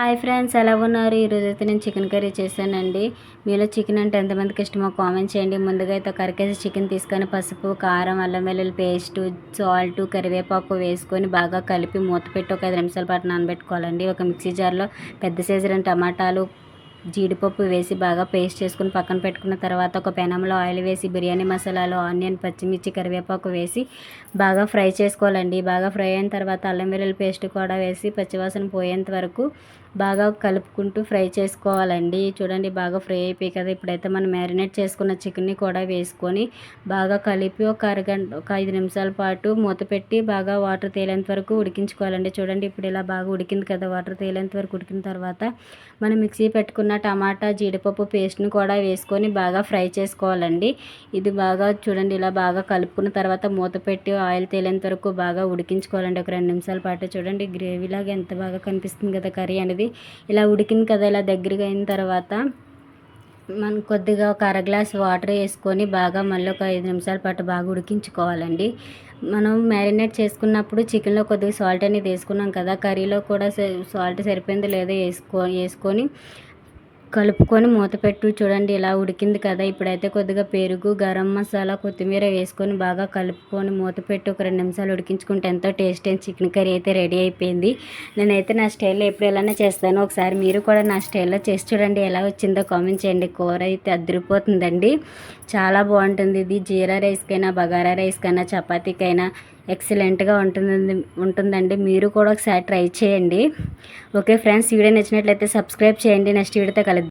Hi friends ఎలా ఉన్నారు? ఈరోజు అయితే నేను చికెన్ కర్రీ చేశానండి. మీలో చికెన్ అంటే ఎంతమందికి ఇష్టమో కామెంట్ చేయండి. ముందుగా అయితే ఒక చికెన్ తీసుకొని పసుపు కారం అల్లం వెల్లుల్లి పేస్ట్ సాల్ట్ కరివేపాకు వేసుకొని బాగా కలిపి మూత పెట్టి ఒక ఐదు నిమిషాల పాటు నానబెట్టుకోవాలండి. ఒక మిక్సీ జార్లో పెద్ద సైజు రెండు టమాటాలు జీడిపప్పు వేసి బాగా పేస్ట్ చేసుకుని పక్కన పెట్టుకున్న తర్వాత ఒక పెనంలో ఆయిల్ వేసి బిర్యానీ మసాలాలు ఆనియన్ పచ్చిమిర్చి కరివేపాకు వేసి బాగా ఫ్రై చేసుకోవాలండి. బాగా ఫ్రై అయిన తర్వాత అల్లం వెల్లుల్లి పేస్ట్ కూడా వేసి పచ్చివాసన పోయేంత వరకు బాగా కలుపుకుంటూ ఫ్రై చేసుకోవాలండి. చూడండి బాగా ఫ్రై అయిపోయి కదా. ఇప్పుడైతే మనం మ్యారినేట్ చేసుకున్న చికెన్ని కూడా వేసుకొని బాగా కలిపి ఒక అరగంట ఒక ఐదు నిమిషాల పాటు మూత పెట్టి బాగా వాటర్ తేలేంత వరకు ఉడికించుకోవాలండి. చూడండి ఇప్పుడు ఇలా బాగా ఉడికింది కదా వాటర్ తేలేంత వరకు ఉడికిన తర్వాత మనం మిక్సీ పెట్టుకున్న టమాటా జీడిపప్పు పేస్ట్ని కూడా వేసుకొని బాగా ఫ్రై చేసుకోవాలండి. ఇది బాగా చూడండి ఇలా బాగా కలుపుకున్న తర్వాత మూత పెట్టి ఆయిల్ తేలేంత వరకు బాగా ఉడికించుకోవాలండి. ఒక రెండు నిమిషాల పాటు చూడండి గ్రేవీలాగా ఎంత బాగా కనిపిస్తుంది కదా కర్రీ అనేది. అనేది ఇలా ఉడికింది కదా ఇలా దగ్గరగా అయిన తర్వాత మనం కొద్దిగా ఒక అర గ్లాస్ వాటర్ వేసుకొని బాగా మళ్ళీ ఒక ఐదు నిమిషాల పాటు బాగా ఉడికించుకోవాలండి. మనం మ్యారినేట్ చేసుకున్నప్పుడు చికెన్లో కొద్దిగా సాల్ట్ అనేది వేసుకున్నాం కదా కర్రీలో కూడా సాల్ట్ సరిపోయిందో లేదో వేసుకో వేసుకొని కలుపుకొని మూత పెట్టు. చూడండి ఇలా ఉడికింది కదా. ఇప్పుడైతే కొద్దిగా పెరుగు గరం మసాలా కొత్తిమీర వేసుకొని బాగా కలుపుకొని మూత పెట్టి. ఒక రెండు నిమిషాలు ఉడికించుకుంటే ఎంతో టేస్ట్ అయిన చికెన్ కర్రీ అయితే రెడీ అయిపోయింది. నేనైతే నా స్టైల్లో ఎప్పుడు ఎలానే చేస్తాను. ఒకసారి మీరు కూడా నా స్టైల్లో చేసి చూడండి ఎలా వచ్చిందో కామెంట్ చేయండి. కూర అయితే అదిరిపోతుందండి. చాలా బాగుంటుంది ఇది. జీరా రైస్కైనా బగారా రైస్కైనా చపాతీకైనా ఎక్సలెంట్గా ఉంటుంది ఉంటుందండి. మీరు కూడా ఒకసారి ట్రై చేయండి. ఓకే ఫ్రెండ్స్ వీడియో నచ్చినట్లయితే సబ్స్క్రైబ్ చేయండి. నెక్స్ట్ వీడియోతో కలుద్దాం.